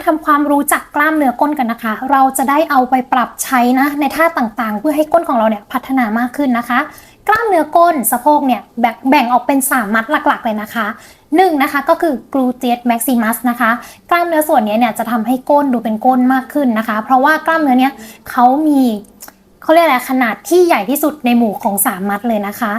าทำความรู้จักกล้ามเนื้อก้นกันนะคะ เราจะได้เอาไปปรับใช้นะในท่าต่างๆ เพื่อให้ก้นของเราเนี่ยพัฒนามากขึ้นนะคะ กล้ามเนื้อก้นสะโพกเนี่ยแบ่งแบ่งออกเป็น 3 มัดหลักๆเลยนะคะหนึ่งนะคะก็คือกลูเตียสแม็กซิมัสนะคะกล้ามเนื้อส่วนนี้เนี่ยจะทำให้ก้นดูเป็นก้นมากขึ้นนะคะ เพราะว่ากล้ามเนื้อเนี้ยเขามี เขาเรียกอะไรขนาดที่ใหญ่ที่สุดในหมู่ของ3มัดเลยนะคะ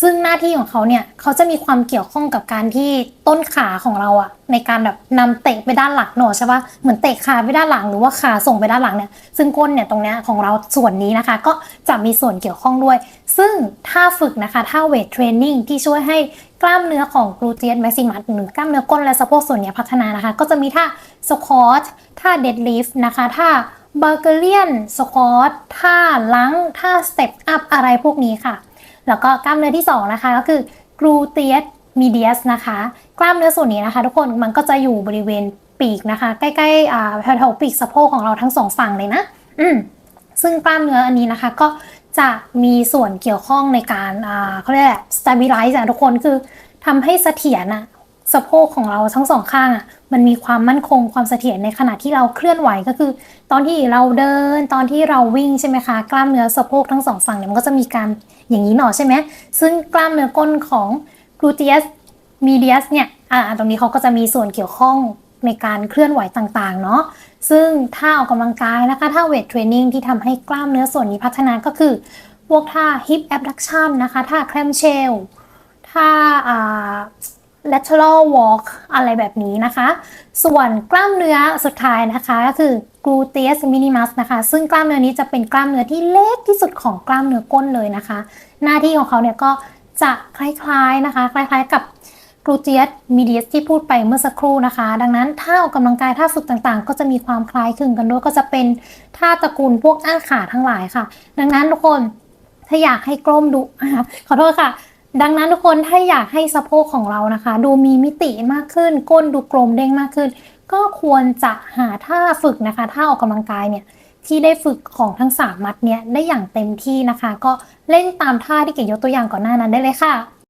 ซึ่งหน้าที่ของเขาเนี่ยเขาจะมีความเกี่ยวข้องกับการที่ต้นขาของเราอะในการแบบนำเตะไปด้านหลังเนอใช่ปะเหมือนเตะขาไปด้านหลังหรือว่าขาส่งไปด้านหลังเนี่ยซึ่งก้นเนี่ยตรงเนี้ยของเราส่วนนี้นะคะ ก็จะมีส่วนเกี่ยวข้องด้วย ซึ่งถ้าฝึกนะคะถ้าเวทเทรนนิ่งที่ช่วยให้กล้ามเนื้อของกลูเตียสแม็กซิมัสหรือกล้ามเนื้อก้นและสะโพกส่วนเนี้ยพัฒนานะคะ ก็จะมีท่าสควอตท่าเดดลิฟต์นะคะท่า บอร์เกเลียนสควอตท่าลังท่าสเต็ปอัพอะไรพวกนี้ค่ะ แล้วก็กล้ามเนื้อที่ 2 นะคะ ก็คือกลูเตียสมีเดียสนะคะ กล้ามเนื้อส่วนนี้นะคะ ทุกคนมันก็จะอยู่บริเวณปีกนะคะ ใกล้ๆอ่าแถวๆปีกสะโพกของเราทั้งสองฝั่งเลยนะอืมซึ่งกล้ามเนื้ออันนี้นะคะก็จะมีส่วนเกี่ยวข้องในการเขาเรียกอะไร stabilize ทุกคนคือทำให้เสถียรอะ สะโพกของเราทั้งสองข้างอะมันมีความมั่นคงความเสถียรในขณะที่เราเคลื่อนไหวก็คือ ตอนที่เราเดินตอนที่เราวิ่งใช่ไหมคะกล้ามเนื้อสะโพกทั้งสองฝั่งเนี่ยมันก็จะมีการอย่างนี้หนอใช่ไหมซึ่งกล้ามเนื้อก้นของ gluteus medius เนี่ยอ่าตรงนี้เขาก็จะมีส่วนเกี่ยวข้องในการเคลื่อนไหวต่างๆเนาะซึ่งถ้าออกกำลังกายนะคะถ้าเวทเทรนนิ่งที่ทำให้กล้ามเนื้อส่วนนี้พัฒนาก็คือ พวกท่า hip abduction นะคะท่า clamshell ท่าอ่า lateral walk อะไรแบบนี้นะคะ ส่วนกล้ามเนื้อสุดท้ายนะคะก็คือ gluteus minimus นะคะ ซึ่งกล้ามเนื้อนี้จะเป็นกล้ามเนื้อที่เล็กที่สุดของกล้ามเนื้อก้นเลยนะคะ หน้าที่ของเขาเนี่ยก็จะคล้ายๆนะคะ คล้ายๆกับ gluteus medius ที่พูดไปเมื่อสักครู่นะคะ ดังนั้นถ้าออกกำลังกายท่าฝึกต่างๆ ก็จะมีความคล้ายคลึงกันด้วยก็จะเป็นท่าตระกูลพวกอ้าขาทั้งหลายค่ะ ดังนั้นทุกคนถ้าอยากให้กล้มดุอะขอโทษค่ะ ดังนั้นทุกคนถ้าอยากให้สะโพกของเรานะคะ ดูมีมิติมากขึ้น ก้นดูกลมเด้งมากขึ้น ก็ควรจะหาท่าฝึกนะคะท่าออกกำลังกายเนี่ยที่ได้ฝึกของทั้งสามมัดเนี่ยได้อย่างเต็มที่นะคะ ก็เล่นตามท่าที่เก๋ยกตัวอย่างก่อนหน้านั้นได้เลยค่ะ